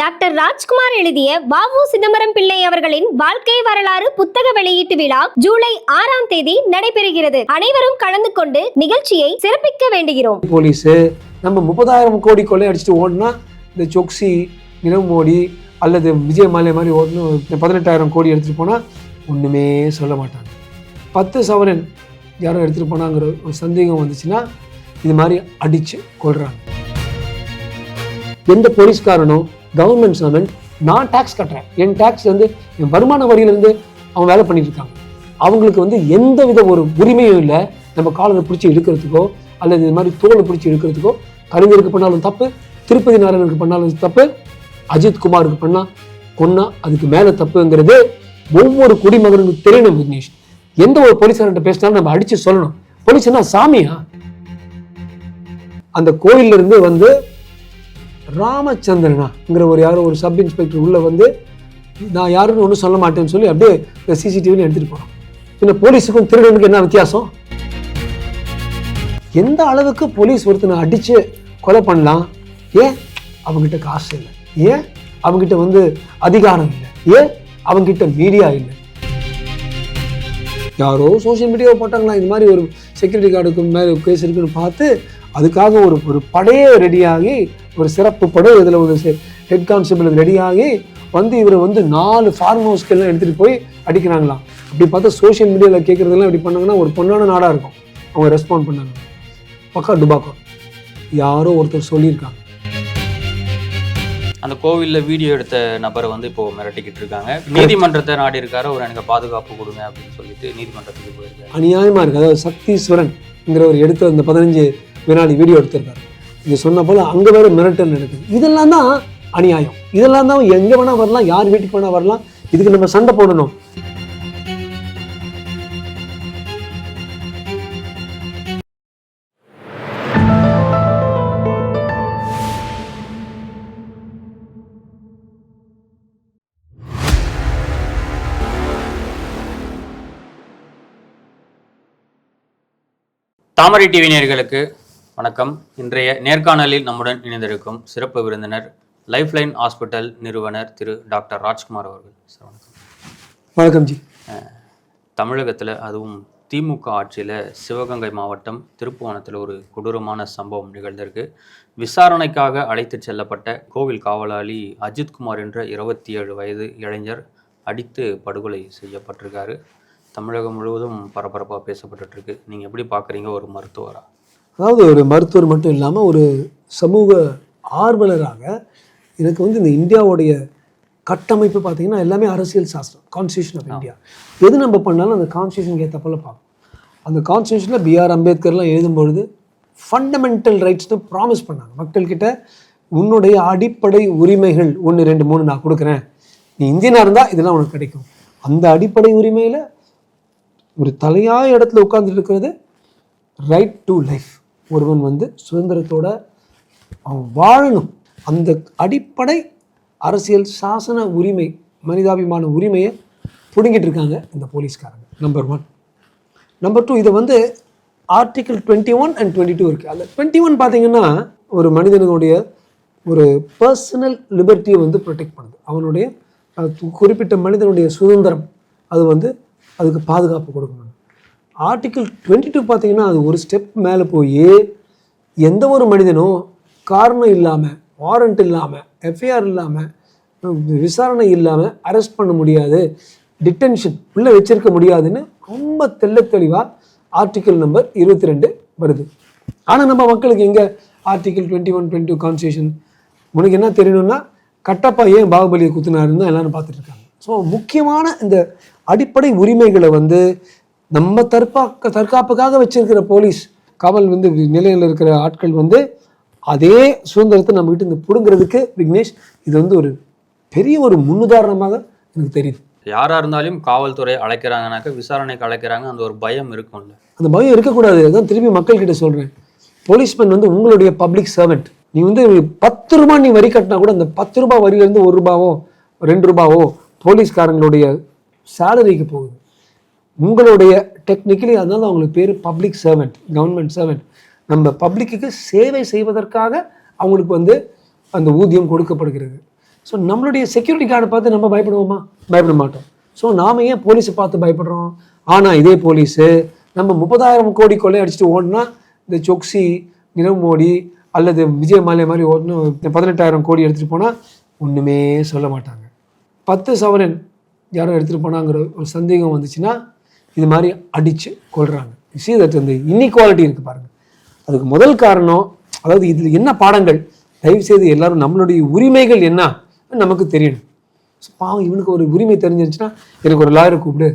Doctor Rajkumar எழுதிய வாவு சிதம்பரம் பிள்ளை அவர்களின் வாழ்க்கை வரலாறு புத்தக வெளியீட்டு விழா ஜூலை ஆறாம் தேதி நடைபெறுகிறது. அனைவரும் கலந்து கொண்டு நிகழ்ச்சியை சிறப்பிக்க வேண்டுகிறோம். போலீஸ் நம்ம முப்பதாயிரம் கோடி கொள்ளை அடிச்சுட்டு ஓடினா இந்த சொக்சி நிலவு மோடி அல்லது விஜய் மாலை மாதிரி ஓடணும் பதினெட்டாயிரம் கோடி எடுத்துகிட்டு போனால் ஒன்றுமே சொல்ல மாட்டாங்க. பத்து சவரன் யாரோ எடுத்துகிட்டு போனாங்கிற ஒரு சந்தேகம் வந்துச்சுன்னா இது மாதிரி அடித்து கொள்றாங்க எந்த போலீஸ்காரனும் கவர்மெண்ட் சர்வெண்ட் நான் டேக்ஸ் கட்டுறேன். என் டேக்ஸ் வந்து என் வருமான வரியிலேருந்து அவன் வேலை பண்ணிட்டு இருக்காங்க அவங்களுக்கு வந்து எந்த வித ஒரு உரிமையும் இல்லை. நம்ம காலரை பிடிச்சி இழுக்கிறதுக்கோ அல்லது இது மாதிரி தோலை பிடிச்சி இழுக்கிறதுக்கோ கலைஞருக்கு பண்ணாலும் தப்பு திருப்பதி நாராயணனுக்கு பண்ணாலும் தப்பு அஜித் குமாருக்கு பண்ணா கொன்னா அதுக்கு மேல தப்புங்கிறது ஒவ்வொரு குடிமகனுக்கும் தெரியணும் விக்னேஷ். எந்த ஒரு போலீஸார்கிட்ட பேசினாலும் நம்ம அடிச்சு சொல்லணும். போலீஸ் என்ன சாமியா? அந்த கோயில்ல இருந்து வந்து ராமச்சந்திரனாங்கிற ஒரு யாரோ ஒரு சப் இன்ஸ்பெக்டர் உள்ளே வந்து நான் யாருன்னு ஒன்றும் சொல்ல மாட்டேன்னு சொல்லி அப்படியே இந்த சிசிடிவின்னு எடுத்துகிட்டு போகிறோம் பின்ன போலீஸுக்கும் திருடனுக்கும் என்ன வித்தியாசம்? எந்த அளவுக்கு போலீஸ் ஒருத்தனை அடித்து கொலை பண்ணலாம்? ஏன் அவங்ககிட்ட காசு இல்லை? ஏன் அவங்ககிட்ட வந்து அதிகாரம் இல்லை? ஏன் அவங்ககிட்ட மீடியா இல்லை? யாரோ சோஷியல் மீடியாவை போட்டாங்களா? இந்த மாதிரி ஒரு செக்யூரிட்டி கார்டுக்கு மேலே கேஸ் இருக்குன்னு பார்த்து அதுக்காக ஒரு ஒரு படையே ரெடியாகி ஒரு சிறப்பு படை இதில் ஒரு ஹெட் கான்ஸ்டபிள் ரெடியாகி வந்து இவரை வந்து நாலு ஃபார்ம் ஹவுஸ்க்கெல்லாம் எடுத்துகிட்டு போய் அடிக்கிறாங்களாம். அப்படி பார்த்தா சோஷியல் மீடியாவில் கேட்குறதெல்லாம் இப்படி பண்ணாங்கன்னா ஒரு பொண்ணான நாடாக இருக்கும். அவங்க ரெஸ்பாண்ட் பண்ணாங்க. பக்கா டுபாக்கோ யாரோ ஒருத்தர் சொல்லியிருக்காங்க. அந்த கோவில்ல வீடியோ எடுத்த நபரை வந்து இப்போ மிரட்டிக்கிட்டு இருக்காங்க. நீதிமன்றத்தை நாடி இருக்காரு. ஒரு எனக்கு பாதுகாப்பு கொடுங்க அப்படின்னு சொல்லிட்டு நீதிமன்றத்துக்கு போயிருக்காரு. அநியாயமா இருக்கு. அதாவது சக்தீஸ்வரன்ங்கிற ஒரு எடுத்த அந்த பதினஞ்சு வினாடி வீடியோ எடுத்திருக்காரு. இது சொன்ன போல அங்க வேற மிரட்டல் நடக்குது. இதெல்லாம் தான் அநியாயம். இதெல்லாம் தான் எங்க வேணா வரலாம் யார் வீட்டுக்கு வேணால் வரலாம். இதுக்கு நம்ம சண்டை போடணும். தாமரை டிவி நேர்களுக்கு வணக்கம். இன்றைய நேர்காணலில் நம்முடன் இணைந்திருக்கும் சிறப்பு விருந்தினர் லைஃப் லைன் ஹாஸ்பிட்டல் நிறுவனர் திரு டாக்டர் ராஜ்குமார் அவர்கள். சார் வணக்கம். வணக்கம் ஜி. தமிழகத்தில் அதுவும் திமுக ஆட்சியில் சிவகங்கை மாவட்டம் திருப்புவனத்தில் ஒரு கொடூரமான சம்பவம் நிகழ்ந்திருக்கு. விசாரணைக்காக அழைத்துச் செல்லப்பட்ட கோவில் காவலாளி அஜித்குமார் என்ற இருபத்தி ஏழு வயது இளைஞர் அடித்து படுகொலை செய்யப்பட்டிருக்காரு. தமிழகம் முழுவதும் பரபரப்பாக பேசப்பட்டுட்டு இருக்கு. நீங்கள் எப்படி பார்க்குறீங்க ஒரு மருத்துவரா? அதாவது ஒரு மருத்துவர் மட்டும் இல்லாமல் ஒரு சமூக ஆர்வலராக எனக்கு வந்து இந்த இந்தியாவுடைய கட்டமைப்பு பார்த்தீங்கன்னா எல்லாமே அரசியல் சாஸ்திரம் கான்ஸ்டியூஷன் ஆஃப் இந்தியா எது நம்ம பண்ணாலும் அந்த கான்ஸ்டியூஷனுக்கு ஏற்ற போல் பார்ப்போம். அந்த கான்ஸ்டியூஷனில் பிஆர் அம்பேத்கர்லாம் எழுதும்பொழுது ஃபண்டமெண்டல் ரைட்ஸ்னு ப்ராமிஸ் பண்ணாங்க. மக்கள்கிட்ட உன்னுடைய அடிப்படை உரிமைகள் ஒன்று ரெண்டு மூணு நான் கொடுக்குறேன். நீ இந்தியனாக இருந்தால் இதெல்லாம் உனக்கு கிடைக்கும். அந்த அடிப்படை உரிமையில் ஒரு தலையாய இடத்துல உட்கார்ந்துட்டு இருக்கிறது ரைட் டு லைஃப் ஒருவன் வந்து சுதந்திரத்தோட அவன் வாழணும். அந்த அடிப்படை அரசியல் சாசன உரிமை மனிதாபிமான உரிமையை பிடுங்கிட்டு இருக்காங்க இந்த போலீஸ்காரங்க. நம்பர் ஒன் நம்பர் டூ இதை வந்து article twenty one and twenty two இருக்குது அதில் டுவெண்ட்டி ஒன் பார்த்தீங்கன்னா ஒரு மனிதனுடைய ஒரு பர்சனல் லிபர்ட்டியை வந்து ப்ரொடெக்ட் பண்ணுது. அவனுடைய குறிப்பிட்ட மனிதனுடைய சுதந்திரம் அது வந்து அதுக்கு பாதுகாப்பு கொடுக்கணும். ஆர்டிக்கிள் டுவெண்ட்டி டூ பார்த்தீங்கன்னா அது ஒரு ஸ்டெப் மேலே போய் எந்த ஒரு மனிதனும் காரணம் இல்லாமல் வாரண்ட் இல்லாமல் எஃப்ஐஆர் இல்லாமல் விசாரணை இல்லாமல் அரெஸ்ட் பண்ண முடியாது டிடென்ஷன் உள்ளே வச்சிருக்க முடியாதுன்னு ரொம்ப தெள்ள தெளிவாக ஆர்டிக்கிள் நம்பர் இருபத்தி ரெண்டு வருது. ஆனால் நம்ம மக்களுக்கு எங்கே article twenty one twenty two constitution உனக்கு என்ன தெரியணும்னா கட்டப்பா ஏன் பாகுபலியை குத்துனாருன்னு தான் எல்லாரும் பார்த்துட்டு இருக்காங்க. ஸோ முக்கியமான இந்த அடிப்படை உரிமைகளை வந்து நம்ம தற்காக்க தற்காப்புக்காக வச்சிருக்கிற போலீஸ் காவல் வந்து நிலையில் இருக்கிற ஆட்கள் வந்து அதே சுதந்திரத்தை நம்ம கிட்ட இருந்து பிடுங்கிறதுக்கு விக்னேஷ் இது வந்து ஒரு பெரிய ஒரு முன்னுதாரணமாக எனக்கு தெரியுது. யாரா இருந்தாலும் காவல்துறை அழைக்கிறாங்கனாக்க விசாரணைக்கு அழைக்கிறாங்க அந்த ஒரு பயம் இருக்கும்ல. அந்த பயம் இருக்கக்கூடாது அதான் திருப்பி மக்கள்கிட்ட சொல்கிறேன் போலீஸ்மேன் வந்து உங்களுடைய பப்ளிக் சர்வெண்ட் நீ வந்து பத்து ரூபாய் நீ வரி கட்டினா கூட அந்த பத்து ரூபாய் வரியிலேருந்து ஒரு ரூபாவோ ரெண்டு ரூபாவோ போலீஸ்காரங்களுடைய சேலரிக்கு போகுது. உங்களுடைய டெக்னிக்கலி அதனால அவங்களுக்கு பேர் பப்ளிக் சர்வெண்ட் கவர்மெண்ட் சர்வெண்ட் நம்ம பப்ளிக்குக்கு சேவை செய்வதற்காக அவங்களுக்கு வந்து அந்த ஊதியம் கொடுக்கப்படுகிறது. ஸோ நம்மளுடைய செக்யூரிட்டி கார்டை பார்த்து நம்ம பயப்படுவோமா? பயப்பட மாட்டோம். ஸோ நாம ஏன் போலீஸை பார்த்து பயப்படுறோம்? ஆனால் இதே போலீஸு நம்ம முப்பதாயிரம் கோடி கொள்ளை அடிச்சுட்டு ஓடினா இந்த சொக்சி நிரவ் மோடி அல்லது விஜய் மாலியா மாதிரி ஓடணும் பதினெட்டாயிரம் கோடி எடுத்துகிட்டு போனால் ஒன்றுமே சொல்ல மாட்டாங்க. பத்து சவரன் யாரும் எடுத்துகிட்டு போனாங்கிற ஒரு சந்தேகம் வந்துச்சுன்னா இது மாதிரி அடித்து கொள்கிறாங்க சி தட் இந்த இன்இக்வாலிட்டி இருக்குது பாருங்கள் அதுக்கு முதல் காரணம் அதாவது இதில் என்ன பாடங்கள்? தயவு செய்து எல்லாரும் நம்மளுடைய உரிமைகள் என்ன? நமக்கு தெரியணும். So, பாவம் இவனுக்கு ஒரு உரிமை தெரிஞ்சிருச்சுன்னா எனக்கு ஒரு லாயரை கூப்பிடு.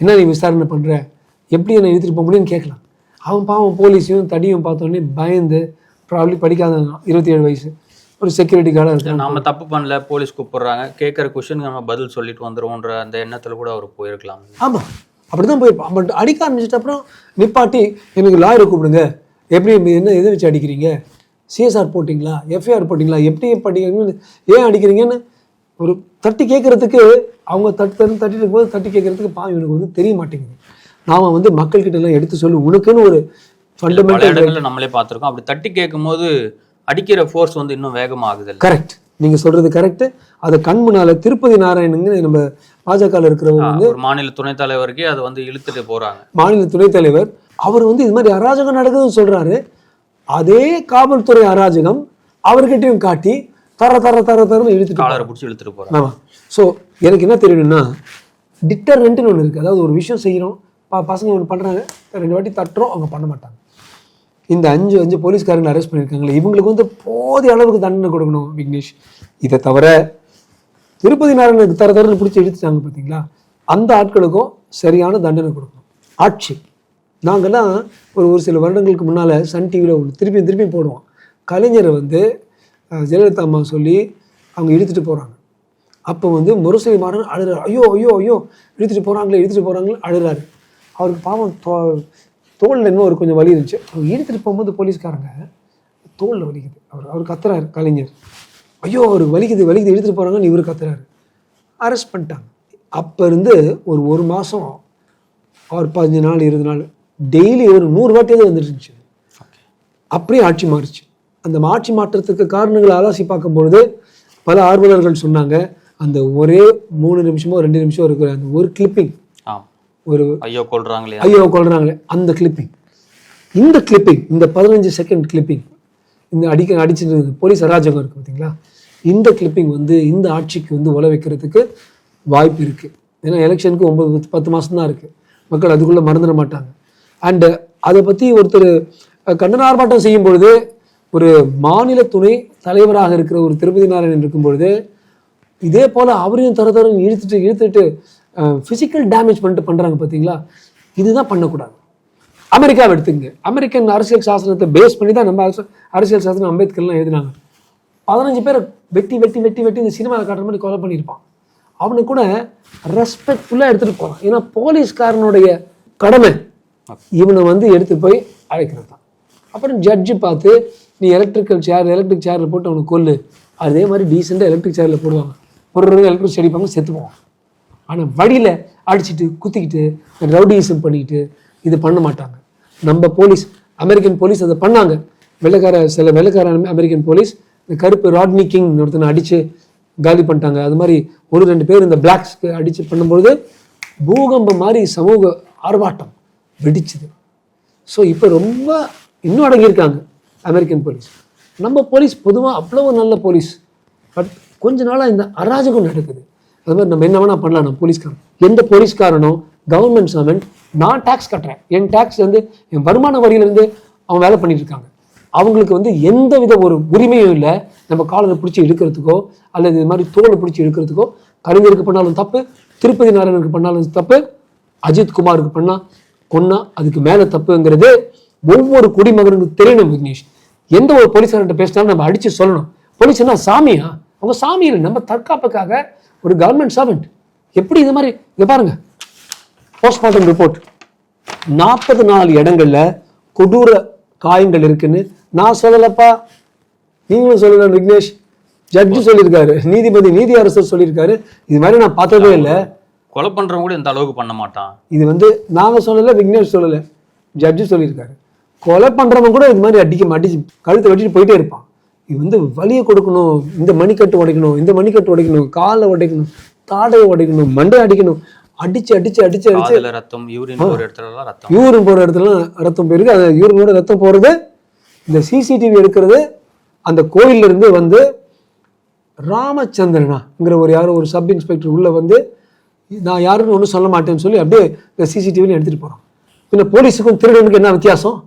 என்ன நீ விசாரணை பண்ணுற எப்படி என்னை இழுத்துட்டு போக முடியும்னு கேட்கலாம். அவன் பாவம் போலீஸையும் தடியும் பார்த்தோன்னே பயந்து ப்ராப்ளி படிக்காத இருபத்தி ஏழு வயசு. ஒரு செக்யூரிட்டி கார்டாக இருக்கான். நாம தப்பு பண்ணல போலீஸ் கூப்பிடுறாங்க. கேட்குற கொஸ்டினுக்கு நம்ம பதில் சொல்லிட்டு வந்துருவோன்ற அந்த எண்ணத்துல கூட அவர் போயிருக்கலாம். ஆமாம் அப்படி தான் போயிருப்பான் பட் அடிக்க ஆரம்பிச்சிட்ட அப்புறம் நிப்பாட்டி எனக்கு லாயரை கூப்பிடுங்க. எப்படி என்ன எதை வச்சு அடிக்கிறீங்க சிஎஸ்ஆர் போட்டிங்களா? எஃப்ஐஆர் போட்டிங்களா? எப்படி படிக்கிறீங்கன்னு ஏன் அடிக்கிறீங்கன்னு ஒரு தட்டி கேட்குறதுக்கு அவங்க தட்டு தட்டு தட்டிட்டு இருக்கும்போது தட்டி கேட்குறதுக்கு பா இவனுக்கு வந்து தெரிய மாட்டேங்குது. நாம வந்து மக்கள்கிட்ட எல்லாம் எடுத்து சொல்லி உனக்குன்னு ஒரு ஃபண்டமெண்டல் இடங்கள்ல நம்மளே பார்த்திருக்கோம். அப்படி தட்டி கேட்கும்போது அடிக்கிற ஃபோர்ஸ் வந்து இன்னும் வேகமாகுது கரெக்ட் நீங்கள் சொல்கிறது கரெக்ட் அதை கண் முன்னால திருப்பதி நாராயணங்க நம்ம பாஜகவில் இருக்கிறவங்க வந்து ஒரு மாநில துணைத் தலைவருக்கே அதை வந்து இழுத்துட்டு போறாங்க. மாநில துணைத் தலைவர் அவர் வந்து இது மாதிரி அராஜகம் நடக்குதுன்னு சொல்றாரு. அதே காவல்துறை அராஜகம் அவர்கிட்டயும் காட்டி தர தர தர தரன்னு இழுத்துட்டு காலரை பிடிச்சி இழுத்துட்டு போறாங்க. ஆமாம் ஸோ எனக்கு என்ன தெரியணும்னா டிட்டர்ரெண்ட்னு ஒன்று இருக்குது அதாவது ஒரு விஷயம் செய்கிறோம் ப பசங்க ஒன்று பண்ணுறாங்க ரெண்டு வாட்டி தட்டுறோம் அவங்க பண்ண மாட்டாங்க. இந்த அஞ்சு அஞ்சு போலீஸ்காரங்களை அரெஸ்ட் பண்ணியிருக்காங்களே இவங்களுக்கு வந்து போதிய அளவுக்கு தண்டனை கொடுக்கணும் விக்னேஷ். இதை தவிர திருப்பதி நாராயணனுக்கு தர தரன்னு பிடிச்சி இழுத்துட்டாங்க பார்த்தீங்களா அந்த ஆட்களுக்கும் சரியான தண்டனை கொடுக்கணும். ஆட்சி. நாங்கள்லாம் ஒரு ஒரு சில வருடங்களுக்கு முன்னால் சன் டிவியில் ஒன்று திருப்பி திருப்பி போடுவோம். கலைஞரை வந்து ஜெயலலிதா அம்மா சொல்லி அவங்க இழுத்துட்டு போகிறாங்க அப்போ வந்து முரசொலி மாறன் அழுறாரு. ஐயோ ஐயோ ஐயோ இழுத்துட்டு போகிறாங்களே இழுத்துட்டு போகிறாங்களே அழுறாரு. அவருக்கு பாவம் தோ தோளில் இன்னும் ஒரு கொஞ்சம் வலி இருந்துச்சு. அவர் இழுத்துட்டு போகும்போது போலீஸ்காரங்க தோளில் வலிக்குது. அவர் அவர் கத்துறாரு கலைஞர். ஐயோ அவர் வலிக்குது வலிக்குது இழுத்துட்டு போகிறாங்கன்னு இவர் கத்துறாரு. அரெஸ்ட் பண்ணிட்டாங்க. அப்போ இருந்து ஒரு ஒரு மாதம் ஒரு பதினஞ்சு நாள் இருபது நாள் டெய்லி ஒரு நூறு வாட்டியாவது வந்துட்டு இருந்துச்சு அப்படியே ஆட்சி மாறிச்சு. அந்த ஆட்சி மாற்றத்துக்கு காரணங்களை அலாசி பார்க்கும்பொழுது பல ஆர்வலர்கள் சொன்னாங்க அந்த ஒரே மூணு நிமிஷமோ ரெண்டு நிமிஷம் இருக்கிற அந்த ஒரு கிளிப்பிங் ஒரு ஐயோ கொள்றாங்களே ஐயோ கொள்றாங்களே அந்த கிளிப்பிங் இந்த கிளிப்பிங் இந்த பதினஞ்சு செகண்ட் கிளிப்பிங் இந்த அடிக்க அடிச்சுட்டு போலீஸ் அராஜகம் இருக்குது பார்த்தீங்களா? இந்த கிளிப்பிங் வந்து இந்த ஆட்சிக்கு வந்து உல வைக்கிறதுக்கு வாய்ப்பு இருக்குது ஏன்னா எலெக்ஷனுக்கு ஒம்பது பத்து- பத்து மாசம் தான் மக்கள் அதுக்குள்ளே மறந்துட மாட்டாங்க. அண்டு அதை பற்றி ஒருத்தர் கண்டன ஆர்ப்பாட்டம் செய்யும் பொழுது ஒரு மாநில துணை தலைவராக இருக்கிற ஒரு திருப்பதி நாராயணன் இருக்கும் பொழுது இதே போல் அவரையும் தர தரம் இழுத்துட்டு இழுத்துட்டு ஃபிசிக்கல் டேமேஜ் பண்ணிட்டு பண்ணுறாங்க பார்த்தீங்களா? இதுதான் பண்ணக்கூடாது. அமெரிக்காவை எடுத்துங்க அமெரிக்கன் அரசியல் சாசனத்தை பேஸ் பண்ணி தான் நம்ம அரசியல் சாசனம் அம்பேத்கர்லாம் எழுதினாங்க. பதினஞ்சு பேரை வெட்டி வெட்டி வெட்டி வெட்டி இந்த சினிமாவில் காட்டுற மாதிரி கொலை பண்ணியிருப்பான். அவனை கூட ரெஸ்பெக்ட்ஃபுல்லாக எடுத்துகிட்டு போகிறான் ஏன்னா போலீஸ்காரனுடைய கடமை இவனை வந்து எடுத்து போய் அழைக்கிறது தான். அப்புறம் ஜட்ஜு பார்த்து நீ எலக்ட்ரிக்கல் சேர் எலக்ட்ரிக் சேரில் போட்டு அவனுக்கு கொல்லு. அதே மாதிரி டீசெண்டாக எலக்ட்ரிக் சேரில் போடுவாங்க. ஒரு எலக்ட்ரிக் செடிப்பாங்க செத்து போவான் ஆனால் வழியில் அடிச்சிட்டு குத்திக்கிட்டு ரவுடிசம் பண்ணிக்கிட்டு இது பண்ண மாட்டாங்க. நம்ம போலீஸ் அமெரிக்கன் போலீஸ் அதை பண்ணாங்க. வெள்ளைக்கார சில வெள்ளைக்கார அமெரிக்கன் போலீஸ் இந்த கருப்பு ராட்னி கிங் ஒருத்தனை அடித்து காலி பண்ணிட்டாங்க. அது மாதிரி ஒரு ரெண்டு பேர் இந்த பிளாக்ஸ்க்கு அடித்து பண்ணும்பொழுது பூகம்பம் மாதிரி சமூக ஆர்ப்பாட்டம் வெடிச்சுது. ஸோ இப்போ ரொம்ப இன்னும் அடங்கியிருக்காங்க அமெரிக்கன் போலீஸ் நம்ம போலீஸ் பொதுவாக அவ்வளவு நல்ல போலீஸ் பட் கொஞ்ச நாளாக இந்த அராஜகம் நடக்குது. அது மாதிரி நம்ம என்ன வேணால் பண்ணலாம் நம்ம போலீஸ்காரன் எந்த போலீஸ்காரனும் கவர்மெண்ட் சர்வெண்ட் நான் டேக்ஸ் கட்டுறேன். என் டேக்ஸ் வந்து என் வருமான வரியிலேருந்து அவன் வேலை பண்ணிட்டு இருக்காங்க அவங்களுக்கு வந்து எந்த வித ஒரு உரிமையும் இல்லை. நம்ம காலரை பிடிச்சி எடுக்கிறதுக்கோ அல்லது இது மாதிரி தோலை பிடிச்சி எடுக்கிறதுக்கோ கலைஞருக்கு பண்ணாலும் தப்பு திருப்பதி நாராயணனுக்கு பண்ணாலும் தப்பு அஜித் குமாருக்கு பண்ணா கொன்னா அதுக்கு மேலே தப்புங்கிறது ஒவ்வொரு குடிமகனுக்கும் தெரியணும் விக்னேஷ். எந்த ஒரு போலீஸ்காரன்ட்ட பேசினாலும் நம்ம அடித்து சொல்லணும். போலீஸ்னா என்ன சாமியா? அவங்க சாமி இல்லை. நம்ம தற்காப்புக்காக ஒரு கவர்மெண்ட் சர்வெண்ட் எப்படி இது மாதிரி இங்கே பாருங்க. போஸ்ட்மார்ட்டம் ரிப்போர்ட் நாற்பது நாலு இடங்கள்ல கொடூர காயங்கள் இருக்குன்னு நான் சொல்லலப்பா. நீங்களும் சொல்லல விக்னேஷ். ஜட்ஜு சொல்லியிருக்காரு நீதிபதி நீதி அரசர் சொல்லியிருக்காரு. இது மாதிரி நான் பார்த்ததே இல்லை. கொலை பண்றவங்க கூட இந்த அளவுக்கு பண்ண மாட்டான். இது வந்து நாங்க சொல்லல விக்னேஷ் சொல்லல. ஜட்ஜு சொல்லியிருக்காரு. கொலை பண்றவன் கூட இது மாதிரி அடிக்க அடிச்சு கழுத்தை வெட்டிட்டு போயிட்டே இருப்பான். இது வந்து வலியை கொடுக்கணும் இந்த மணிக்கட்டு உடைக்கணும் இந்த மணிக்கட்டு உடைக்கணும் காலை உடைக்கணும் தாடையை உடைக்கணும் மண்டை அடிக்கணும். அடிச்சு அடிச்சு அடிச்சு அடிச்சு. ரத்தம் யூரின் ஒரு இடத்துல ரத்தம். யூரின் போகிற இடத்துல ரத்தம் போயிருக்கு. அந்த யூரினோட ரத்தம் போகிறது இந்த சிசிடிவி எடுக்கிறது அந்த கோயில்ல இருந்து வந்து ராமச்சந்திரனாங்கிற ஒரு யாரோ ஒரு சப் இன்ஸ்பெக்டர் உள்ள வந்து நான் யாருன்னு ஒன்றும் சொல்ல மாட்டேன்னு சொல்லி அப்படியே இந்த சிசிடிவியில் எடுத்துகிட்டு போகிறான் பின்ன போலீஸுக்கும் திருடனுக்கு என்ன வித்தியாசம்?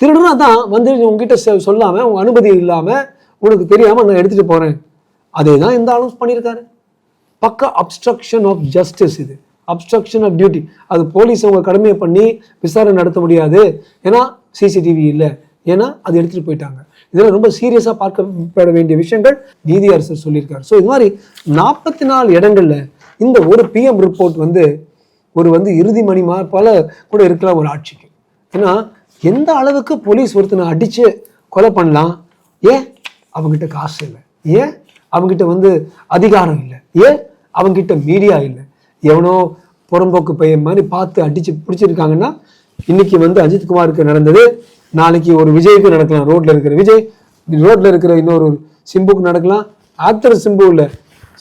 திருடனா தான் வந்து உங்ககிட்ட சொ- சொல்லாம உங்க அனுமதி இல்லாமல் உனக்கு தெரியாமல் நான் எடுத்துகிட்டு போகிறேன் அதே தான் இந்த ஆளும் பண்ணியிருக்காரு. பக்கா அப்ஸ்ட்ரக்ஷன் ஆஃப் ஜஸ்டிஸ் இது. அப்ஸ்ட்ரக்ஷன் ஆஃப் டியூட்டி அது போலீஸ் அவங்க கடமையை பண்ணி விசாரணை நடத்த முடியாது. ஏன்னா சிசிடிவி இல்லை. ஏன்னா அது எடுத்துகிட்டு போயிட்டாங்க. இதெல்லாம் ரொம்ப சீரியஸாக பார்க்கப்பட வேண்டிய விஷயங்கள் நீதியரசர் சொல்லியிருக்காரு. ஸோ இது மாதிரி நாற்பத்தி நாலு இடங்கள்ல இந்த ஒரு பிஎம் ரிப்போர்ட் வந்து ஒரு வந்து இறுதி மணி மா போல கூட இருக்கலாம் ஒரு ஆட்சிக்கு. ஏன்னா எந்த அளவுக்கு போலீஸ் ஒருத்தனை அடித்து கொலை பண்ணலாம்? ஏன்? அவங்ககிட்ட காசு இல்லை. ஏன்? அவங்ககிட்ட வந்து அதிகாரம் இல்லை. ஏன்? அவங்ககிட்ட மீடியா இல்லை. எவனோ புறம்போக்கு பையன் மாதிரி பார்த்து அடிச்சு பிடிச்சிருக்காங்கன்னா இன்னைக்கு வந்து அஜித் குமாருக்கு நடந்தது. நாளைக்கு ஒரு விஜய்க்கு நடக்கலாம். ரோட்ல இருக்கிற விஜய் ரோட்ல இருக்கிற இன்னொரு சிம்புக்கு நடக்கலாம். ஆக்டர் சிம்பு இல்லை.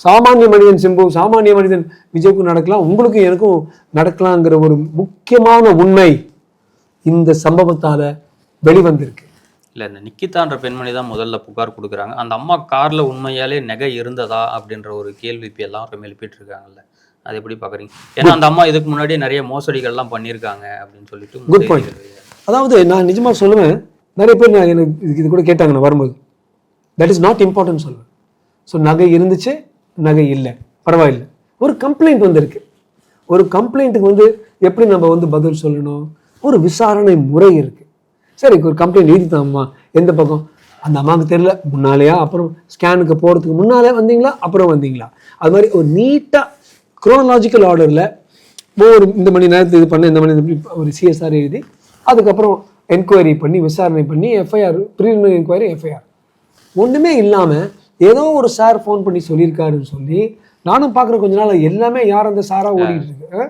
சாமானிய மனிதன் சிம்பு சாமானிய மனிதன் விஜய்க்கும் நடக்கலாம். உங்களுக்கும் எனக்கும் நடக்கலாங்கிற ஒரு முக்கியமான உண்மை இந்த சம்பவத்தால வெளிவந்திருக்கு. இல்ல இந்த நிக்கிதான்ற பெண்மணி தான் முதல்ல புகார் கொடுக்குறாங்க. அந்த அம்மா கார்ல உண்மையாலே நகை இருந்ததா அப்படின்ற ஒரு கேள்வி இப்ப எல்லாரும் எழுப்பிட்டு இருக்காங்கல்ல. அது எப்படி பாக்குறீங்க? ஏன்னா அந்த அம்மா இதுக்கு முன்னாடியே நிறைய மோசடிகள்லாம் பண்ணியிருக்காங்க அப்படின்னு சொல்லிட்டு point. செய்திகள் அதாவது நான் நிஜமா சொல்லுவேன் நிறைய பேர் நான் எனக்கு இது கூட கேட்டாங்க நான் வரும்போது. தட் இஸ் நாட் இம்பார்ட்டன்ட் சொல்லுவேன். ஸோ நகை இருந்துச்சு நகை இல்லை. பரவாயில்லை. ஒரு கம்ப்ளைண்ட் வந்திருக்கு. ஒரு கம்ப்ளைண்ட்டுக்கு வந்து எப்படி நம்ம வந்து பதில் சொல்லணும்? ஒரு விசாரணை முறை இருக்கு. சரி ஒரு கம்ப்ளைண்ட் எழுதித்தான் அம்மா எந்த பக்கம்? அந்த அம்மாவுக்கு தெரியல. முன்னாலேயா? அப்புறம் ஸ்கேனுக்கு போகிறதுக்கு முன்னாலே வந்தீங்களா? அப்புறம் வந்தீங்களா? அது மாதிரி ஒரு நீட்டாக குரோனலாஜிக்கல் ஆர்டரில் ஒரு இந்த மணி நேரத்துக்கு இது பண்ண இந்த மணி ஒரு சிஎஸ்ஆர் எழுதி அதுக்கப்புறம் என்கொயரி பண்ணி விசாரணை பண்ணி எஃப்ஐஆர் ப்ரீலிமினரி என்கொயரி எஃப்ஐஆர் ஒன்றுமே இல்லாமல் ஏதோ ஒரு சார் ஃபோன் பண்ணி சொல்லியிருக்காருன்னு சொல்லி நானும் பார்க்குற கொஞ்ச நாள் எல்லாமே யார் அந்த சாராக ஓடிட்டு இருக்கு?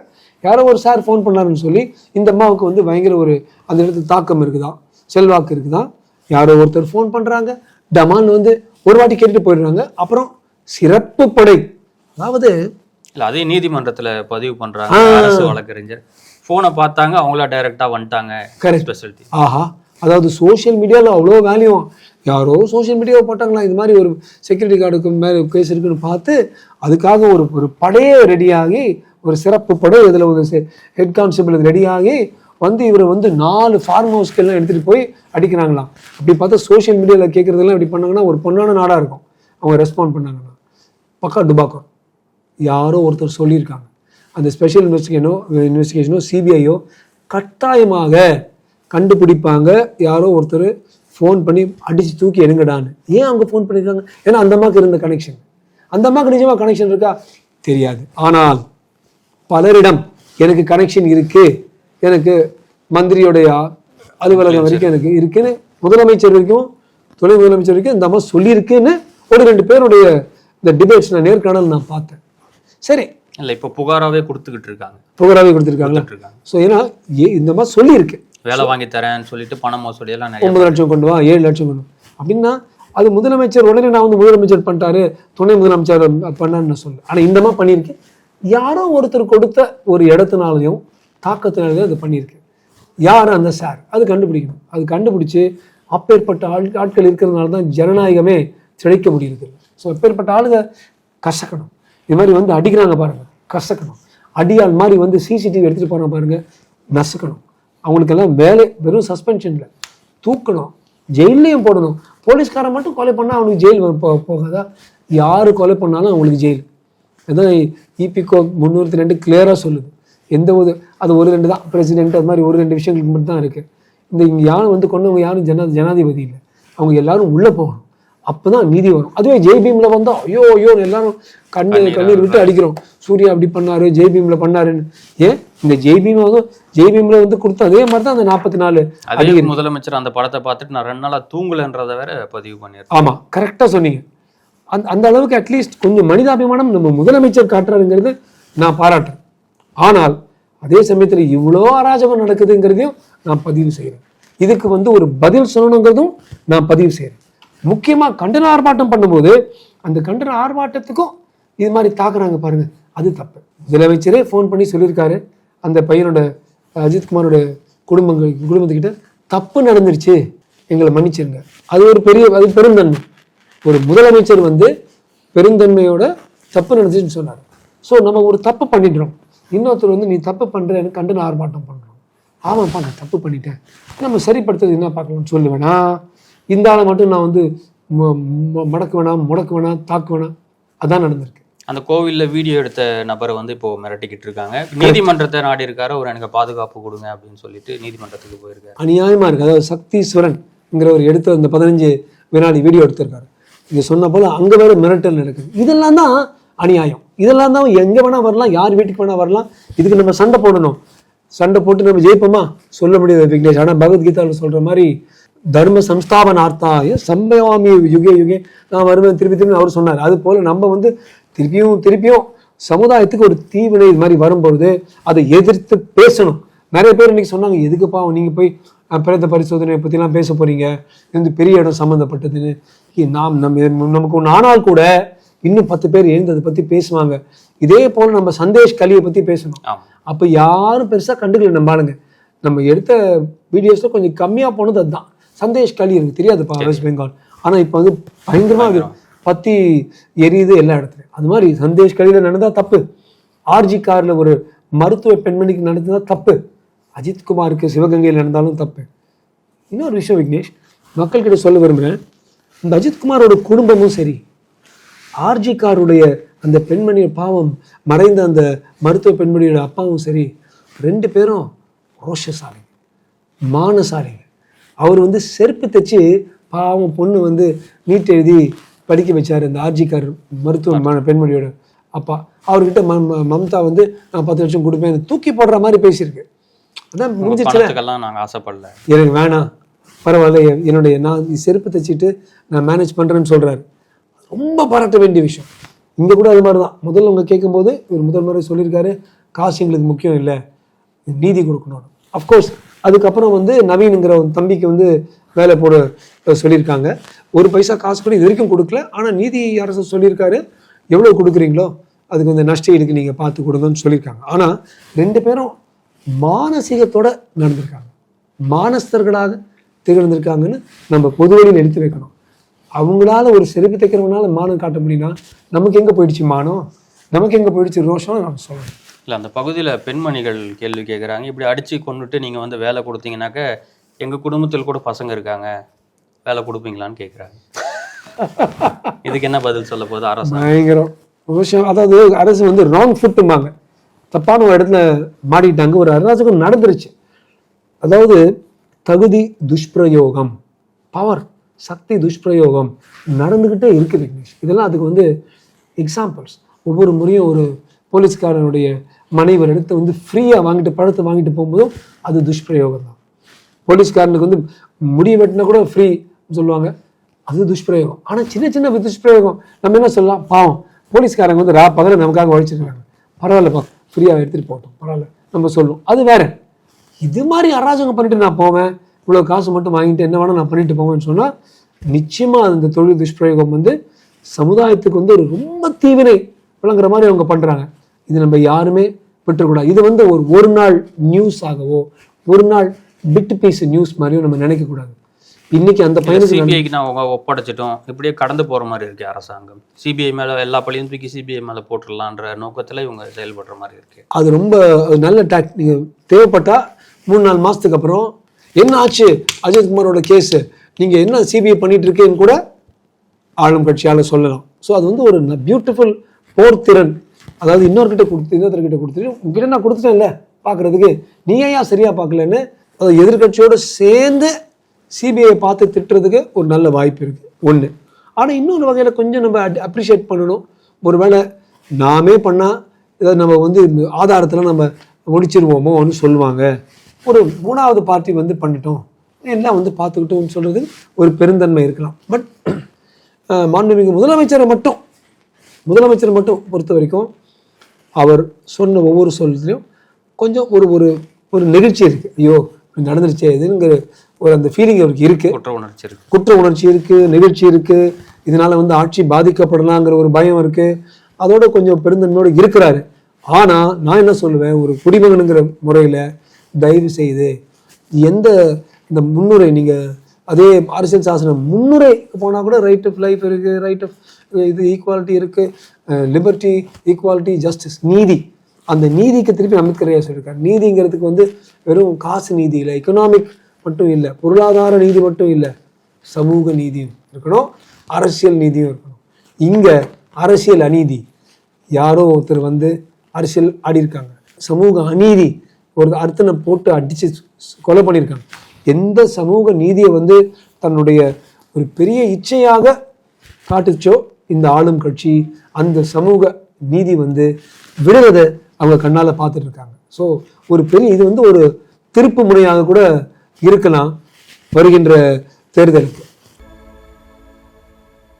யாரோ ஒரு சார் ஃபோன் பண்ணாருன்னு சொல்லி இந்த அம்மாவுக்கு வந்து பயங்கர ஒரு அந்த இடத்துல தாக்கம் இருக்குதா? செல்வாக்கு இருக்குதா? யாரோ ஒருத்தர் ஃபோன் பண்ணுறாங்க டமான் வந்து ஒரு வாட்டி கேட்டுட்டு போயிடுறாங்க. அப்புறம் சிறப்பு படை அதாவது இல்ல அதே நீதிமன்றத்துல பதிவு பண்றாங்க அரசு வழக்கறிஞர். போனை பார்த்தாங்க அவங்களா டைரக்டா வந்துட்டாங்க. Correct. ஸ்பெஷாலிட்டி ஆஹா. அதாவது சோஷியல் மீடியாவில் அவ்வளோ வேல்யூ யாரோ சோஷியல் மீடியாவை போட்டாங்களா? இது மாதிரி ஒரு செக்யூரிட்டி கார்டுக்கு மேலே கேஸ் இருக்குன்னு பார்த்து அதுக்காக ஒரு ஒரு படையே ரெடியாகி ஒரு சிறப்பு படை இதில் ஒரு ஹெட் கான்ஸ்டபிள் ரெடியாகி வந்து இவரை வந்து நாலு ஃபார்ம் ஹவுஸ்க்கெல்லாம் எடுத்துகிட்டு போய் அடிக்கிறாங்களாம். அப்படி பார்த்தா சோஷியல் மீடியாவில் கேட்குறதெல்லாம் இப்படி பண்ணாங்கன்னா ஒரு பொண்ணான நாடாக இருக்கும். அவங்க ரெஸ்பாண்ட் பண்ணாங்கன்னா. பக்கா டுபாக்கோ யாரோ ஒருத்தர் சொல்லியிருக்காங்க. அந்த ஸ்பெஷல் இன்வெஸ்டிகேஷனோ இன்வெஸ்டிகேஷனோ சிபிஐயோ கட்டாயமாக கண்டுபிடிப்பாங்க. யாரோ ஒருத்தர் ஃபோன் பண்ணி அடித்து தூக்கி எடுங்கடான்னு. ஏன் அவங்க ஃபோன் பண்ணியிருக்காங்க? ஏன்னா அந்த அம்மாவுக்கு இருந்த கனெக்ஷன் அந்த அம்மாவுக்கு நிஜமாக கனெக்ஷன் இருக்கா? தெரியாது. ஆனால் பலரிடம் எனக்கு கனெக்ஷன் இருக்கு. எனக்கு மந்திரியோடைய அலுவலகம் வரைக்கும் எனக்கு இருக்குன்னு முதலமைச்சர் வரைக்கும் துணை முதலமைச்சர் வரைக்கும் இந்த அம்மா சொல்லியிருக்குன்னு ஒரு ரெண்டு பேருடைய இந்த டிபேட்ஸ் நான் நேர்காணல் நான் பார்த்தேன். சரி. இல்ல இப்ப புகாராவே கொடுத்துக்கிட்டு இருக்காங்க கொடுத்துட்டு இருக்காங்க ஸோ ஏன்னா இந்த மாதிரி சொல்லியிருக்கு. வேலை வாங்கி தரேன்னு சொல்லிட்டு பண மோசடி எல்லாம் ஒன்பது லட்சம் கொண்டு வா ஏழு லட்சம் கொண்டு அப்படின்னா அது முதலமைச்சர் உடனே நான் வந்து முதலமைச்சர் பண்ணிட்டாரு துணை முதலமைச்சர் பண்ணான்னு நான் சொல்ல ஆனால் இந்த மாதிரி பண்ணியிருக்கேன் யாரோ ஒருத்தர் கொடுத்த ஒரு இடத்துனாலையும் தாக்கத்தினாலையும் அது பண்ணியிருக்கு. யார் அந்த சார் அது கண்டுபிடிக்கணும். அது கண்டுபிடிச்சு அப்பேற்பட்ட ஆள் ஆட்கள் இருக்கிறதுனால தான் ஜனநாயகமே திளைக்க முடியுது ஸோ அப்பேற்பட்ட ஆளுங்க கசக்கணும். இது மாதிரி வந்து அடிக்கிறாங்க பாருங்க. கசக்கணும். அடியாள் மாதிரி வந்து சிசிடிவி எடுத்துகிட்டு போகிறாங்க பாருங்க. நசுக்கணும். அவங்களுக்கெல்லாம் வேலை வெறும் சஸ்பென்ஷன்ல தூக்கணும். ஜெயிலையும் போடணும். போலீஸ்காரன் மட்டும் கொலை பண்ணால் அவனுக்கு ஜெயில் போகாதா? யார் கொலை பண்ணாலும் அவங்களுக்கு ஜெயில். அதான் இபிகோ முந்நூற்றி ரெண்டு கிளியராக சொல்லுது. எந்த ஒரு அது ஒரு ரெண்டு தான். பிரசிடென்ட் அது மாதிரி ஒரு ரெண்டு விஷயங்களுக்கு மட்டும் தான் இருக்குது இந்த இங்கே யாரும் வந்து கொண்டவங்க யாரும் ஜனா ஜனாதிபதி இல்லை. அவங்க எல்லாரும் உள்ளே போகணும். அப்போ தான் நீதி வரும். அதுவே ஜெய்பீமில் வந்தா ஐயோ ஐயோ எல்லாரும் கண்ணு கண்ணீர் விட்டு அடிக்கிறோம். சூர்யா அப்படி பண்ணாரு ஜெய்பீமில் பண்ணாருன்னு. ஏன்? இந்த ஜெய்பீம் வந்து ஜெய்பீமில் வந்து கொடுத்த அதே மாதிரி தான் அந்த நாற்பத்தி நாலு அதே முதலமைச்சர் அந்த படத்தை பார்த்துட்டு நான் ரெண்டு நாளா தூங்கலன்றத வேற பதிவு பண்ணியிருக்கேன். ஆமா கரெக்டா சொன்னீங்க. அந்த அந்த அளவுக்கு அட்லீஸ்ட் கொஞ்சம் மனிதாபிமானம் நம்ம முதலமைச்சர் காட்டுறாருங்கிறது நான் பாராட்டுறேன். ஆனால் அதே சமயத்துல இவ்வளோ அராஜகம் நடக்குதுங்கிறதையும் நான் பதிவு செய்கிறேன் இதுக்கு வந்து ஒரு பதில் சொல்லணுங்கிறதும் நான் பதிவு செய்கிறேன் முக்கியமாக கண்டன ஆர்ப்பாட்டம் பண்ணும்போது அந்த கண்டன ஆர்ப்பாட்டத்துக்கும் இது மாதிரி தாக்குறாங்க பாருங்க. அது தப்பு. முதலமைச்சரே ஃபோன் பண்ணி சொல்லியிருக்காரு. அந்த பையனோட அஜித்குமாரோட குடும்பங்கள் குடும்பத்துக்கிட்ட தப்பு நடந்துருச்சு. எங்களை மன்னிச்சிருங்க. அது ஒரு பெரிய அது பெருந்தன்மை. ஒரு முதலமைச்சர் வந்து பெருந்தன்மையோட தப்பு நடந்துச்சுன்னு சொன்னார். ஸோ நம்ம ஒரு தப்பு பண்ணிடுறோம் இன்னொருத்தர் வந்து நீ தப்பு பண்ணுறேன்னு கண்டன ஆர்ப்பாட்டம் பண்ணுறோம் ஆமாப்பா நான் தப்பு பண்ணிட்டேன். நம்ம சரிப்படுத்துறது என்ன பார்க்கணும்னு சொல்லுவேனா? இந்த ஆளை மட்டும் நான் வந்து மடக்க வேணாம் முடக்க வேணாம் தாக்க வேணாம் அதான் நடந்திருக்கு. அந்த கோவில்ல வீடியோ எடுத்த நபரை வந்து இப்போ மிரட்டிக்கிட்டு இருக்காங்க. நீதிமன்றத்தை நாடி இருக்காரு அவர் எனக்கு பாதுகாப்பு கொடுங்க அப்படின்னு சொல்லிட்டு நீதிமன்றத்துக்கு போயிருக்காரு. அநியாயமா இருக்கு. அதாவது சக்தீஸ்வரன்ங்கிற ஒரு எடுத்த அந்த பதினஞ்சு வினாடி வீடியோ எடுத்திருக்காரு. இது சொன்ன போல அங்க வேற மிரட்டல் நடக்குது. இதெல்லாம் தான் அநியாயம். இதெல்லாம் தான் எங்க வேணா வரலாம் யார் வீட்டுக்கு வேணா வரலாம். இதுக்கு நம்ம சண்டை போடணும். சண்டை போட்டு நம்ம ஜெயிப்போமா? சொல்ல முடியாது விக்னேஷ். ஆனா பகவத்கீதாவில் சொல்ற மாதிரி தர்ம சம்ஸ்தாபனார்த்தாய சம்பவாமி யுகே யுகே. நான் வருவேன் திருப்பி திருப்பி அவர் சொன்னார். அது போல நம்ம வந்து திருப்பியும் திருப்பியும் சமுதாயத்துக்கு ஒரு தீவினை இது மாதிரி வரும்பொழுது அதை எதிர்த்து பேசணும். நிறைய பேர் இன்னைக்கு சொன்னாங்க எதுக்குப்பா நீங்க போய் பிரேத பரிசோதனையை பற்றிலாம் பேச போறீங்க? இது வந்து பெரிய இடம் சம்மந்தப்பட்டதுன்னு நாம் நம்ம நமக்கு ஒன்று ஆனால் கூட இன்னும் பத்து பேர் எழுந்து அதை பற்றி பேசுவாங்க. இதே போல நம்ம சந்தேஷ் கலியை பற்றி பேசணும். அப்போ யாரும் பெருசாக கண்டுக்கல நம்ம ஆளுங்க. நம்ம எடுத்த வீடியோஸில் கொஞ்சம் கம்மியாக போனது அதுதான். சந்தேஷ் கலி எனக்கு தெரியாதுப்பா வெஸ்ட் பெங்கால் ஆனால் இப்போ வந்து பயங்கரமாக பத்தி எரியுது எல்லா இடத்துலையும். அது மாதிரி சந்தேஷ் கலியில் நடந்தா தப்பு. ஆர்ஜி காரில் ஒரு மருத்துவ பெண்மணிக்கு நடந்ததா தப்பு. அஜித்குமாருக்கு சிவகங்கையில் நடந்தாலும் தப்பு. இன்னொரு விஷயம் விக்னேஷ் மக்கள்கிட்ட சொல்ல விரும்புகிறேன் இந்த அஜித்குமாரோட குடும்பமும் சரி. ஆர்ஜி காருடைய அந்த பெண்மணி பாவம் மறைந்த அந்த மருத்துவ பெண்மணியோட அப்பாவும் சரி. ரெண்டு பேரும் ரோஷசாலிங்க மானசாலிங்க அவர் வந்து செருப்பு தைச்சு பாவம் பொண்ணு வந்து நீட் எழுதி படிக்க வச்சார் இந்த ஆர்ஜி கார் மருத்துவ பெண்மணியோட அப்பா. அவர்கிட்ட மம்தா வந்து நான் பத்து லட்சம் கொடுப்பேன். தூக்கி போடுற மாதிரி பேசியிருக்கு. அதான் முடிஞ்சிச்சுல பணத்துக்கெல்லாம் நாங்க ஆசைப்படல. எனக்கு வேணாம். பரவாயில்ல என்- என்னுடைய நான் செருப்பு தைச்சிட்டு நான் மேனேஜ் பண்ணுறேன்னு சொல்கிறாரு ரொம்ப பாராட்ட வேண்டிய விஷயம். இங்கே கூட அது மாதிரி தான் முதல்ல அவங்க கேட்கும்போது இவர் முதல் முறை சொல்லியிருக்காரு காசு எங்களுக்கு முக்கியம் இல்லை. நீதி கொடுக்கணும். அஃப்கோர்ஸ் அதுக்கப்புறம் வந்து நவீனுங்கிற ஒரு தம்பிக்கு வந்து வேலை போட சொல்லியிருக்காங்க. ஒரு பைசா காசு கூட இது வரைக்கும் கொடுக்கல. ஆனால் நீதி அரசு சொல்லியிருக்காரு எவ்வளோ கொடுக்குறீங்களோ அதுக்கு வந்து நஷ்ட ஈடுக்கு நீங்கள் பார்த்து கொடுங்கன்னு சொல்லியிருக்காங்க. ஆனால் ரெண்டு பேரும் மானசீகத்தோட நடந்திருக்காங்க. மானஸ்தர்களாக திகழ்ந்திருக்காங்கன்னு நம்ம பொது வழியில் எடுத்து வைக்கணும். அவங்களால ஒரு செருப்பு தைக்கிறவங்களால மானம் காட்ட முடியும்னா நமக்கு எங்கே போயிடுச்சு மானம்? நமக்கு எங்கே போயிடுச்சு ரோஷம் நம்ம சொல்லணும் இல்லை அந்த பகுதியில் பெண்மணிகள் கேள்வி கேட்குறாங்க இப்படி அடித்து கொண்டுட்டு நீங்கள் வந்து வேலை கொடுத்தீங்கன்னாக்க எங்கள் குடும்பத்தில் கூட பசங்க இருக்காங்க. வேலை கொடுப்பீங்களான்னு கேட்குறாங்க இதுக்கு என்ன பதில் சொல்ல போகுது அரசு பயங்கரம். அதாவது அரசு வந்து ராங் ஃபுட்டும்பாங்க தப்பான ஒரு இடத்துல மாட்டிட்டாங்க ஒரு அரசுக்கும் நடந்துருச்சு. அதாவது தகுதி துஷ்பிரயோகம் பவர் சக்தி துஷ்பிரயோகம் நடந்துக்கிட்டே இருக்குது விக்னேஷ் இதெல்லாம் அதுக்கு வந்து எக்ஸாம்பிள்ஸ் ஒவ்வொரு முறையும் ஒரு போலீஸ்காரனுடைய மனைவர் எடுத்து வந்து ஃப்ரீயாக வாங்கிட்டு பழத்தை வாங்கிட்டு போகும்போதும் அது துஷ்பிரயோகம் தான். போலீஸ்காரனுக்கு வந்து முடி வெட்டினா கூட ஃப்ரீ சொல்லுவாங்க. அது துஷ்பிரயோகம். ஆனால் சின்ன சின்ன துஷ்பிரயோகம். நம்ம என்ன சொல்லலாம்? பாவம். போலீஸ்காரங்க வந்து ரா பகல நமக்காக உழைச்சிருக்காங்க. பரவாயில்லப்பா ஃப்ரீயாக எடுத்துகிட்டு போட்டோம் பரவாயில்ல. நம்ம சொல்லுவோம். அது வேற. இது மாதிரி அராஜகம் பண்ணிட்டு நான் போவேன். இவ்வளோ காசு மட்டும் வாங்கிட்டு என்ன வேணால் நான் பண்ணிட்டு போவேன்னு சொன்னால் நிச்சயமாக அந்த தொழில் துஷ்பிரயோகம் வந்து சமுதாயத்துக்கு வந்து ஒரு ரொம்ப தீவினை விளங்குற மாதிரி அவங்க பண்ணுறாங்க இது நம்ம யாருமே விட்டுறக்கூடாது இது வந்து ஒரு ஒரு நாள் நியூஸ் ஆகவோ ஒரு நாள் பிட் பீஸ் நியூஸ் மாதிரியோ நம்ம நினைக்கக்கூடாது. இன்னைக்கு அந்த பையனுக்கு சிபிஐக்கு நான் ஒப்படைச்சிட்டோம். இப்படியே கடந்து போற மாதிரி இருக்கு அரசாங்கம். சிபிஐ மேல எல்லா பழியும் தூக்கி சிபிஐ மேல போட்டுடலான்ற நோக்கத்துல இவங்க செயல்படுற மாதிரி இருக்கு. அது ரொம்ப நல்ல டாக் நீங்க தேவைப்பட்டா மூணு நாலு மாசத்துக்கு அப்புறம் என்ன ஆச்சு? அஜித்குமாரோட கேஸ் நீங்க என்ன சிபிஐ பண்ணிட்டு இருக்கேன்னு கூட ஆளும் கட்சியால சொல்லலாம். ஸோ அது வந்து ஒரு பியூட்டிஃபுல் போர் திறன் அதாவது இன்னொருக்கிட்ட கொடுத்து இன்னொருத்தர்கிட்ட கொடுத்துட்டு உங்ககிட்ட நான் கொடுத்துட்டேன்ல பார்க்கறதுக்கு நீ ஏன் சரியாக பார்க்கலன்னு அது எதிர்கட்சியோடு சேர்ந்து சிபிஐ பார்த்து திட்டுறதுக்கு ஒரு நல்ல வாய்ப்பு இருக்குது ஒன்று ஆனால் இன்னொரு வகையில் கொஞ்சம் நம்ம அப்ரிஷியேட் பண்ணணும். ஒரு வேளை நாமே பண்ணால் இதை நம்ம வந்து இந்த ஆதாரத்தில் நம்ம ஒழிச்சிருவோமோன்னு சொல்லுவாங்க. ஒரு மூணாவது பார்ட்டி வந்து பண்ணிட்டோம். எல்லாம் வந்து பார்த்துக்கிட்டோம்னு சொல்கிறது ஒரு பெருந்தன்மை இருக்கலாம். பட் மாண்புமிகு முதலமைச்சரை மட்டும் முதலமைச்சரை மட்டும் பொறுத்த வரைக்கும் அவர் சொன்ன ஒவ்வொரு சொல்லையும் கொஞ்சம் ஒரு ஒரு ஒரு நெகிழ்ச்சி இருக்குது ஐயோ நடந்துருச்சே இதுங்கிற ஒரு அந்த ஃபீலிங் அவருக்கு இருக்கு. குற்ற உணர்ச்சி இருக்கு. குற்ற உணர்ச்சி இருக்கு நெகிழ்ச்சி இருக்கு. இதனால வந்து ஆட்சி பாதிக்கப்படலாங்கிற ஒரு பயம் இருக்கு. அதோட கொஞ்சம் பெருந்தன்மையோட இருக்கிறாரு. ஆனா நான் என்ன சொல்லுவேன் ஒரு குடிமகனுங்கிற முறையில தயவு செய்து எந்த இந்த முன்னுரை நீங்க அதே அரசியல் சாசனம் முன்னுரை போனா கூட ரைட் ஆஃப் லைஃப் இருக்கு ரைட் ஆஃப் இது ஈக்குவாலிட்டி இருக்கு. லிபர்ட்டி ஈக்குவாலிட்டி ஜஸ்டிஸ் நீதி. அந்த நீதிக்கு திருப்பி அம்பேத்கர் ஐயா சொல்லியிருக்காரு நீதிங்கிறதுக்கு வந்து வெறும் காசு நீதி இல்லை எக்கனாமிக் மட்டும் இல்லை பொருளாதார நீதி மட்டும் இல்லை சமூக நீதியும் இருக்கணும் அரசியல் நீதியும் இருக்கணும். இங்கே அரசியல் அநீதி. யாரோ ஒருத்தர் வந்து அரசியல் ஆடியிருக்காங்க சமூக அநீதி ஒரு அர்த்தனை போட்டு அடித்து கொலை பண்ணியிருக்காங்க எந்த சமூக நீதியை வந்து தன்னுடைய ஒரு பெரிய இச்சையாக காட்டுச்சோ இந்த ஆளும் கட்சி அந்த சமூக நீதி வந்து விடுவதை அவங்க கண்ணால் பார்த்துட்டு இருக்காங்க. ஸோ ஒரு பெரிய இது வந்து ஒரு திருப்பு முனையாக கூட இருக்கலாம் வருகின்ற தேர்தலுக்கு.